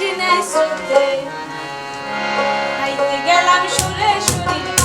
বেশি নেই স্রোতে খাইতে গেলাম সুরে শরীর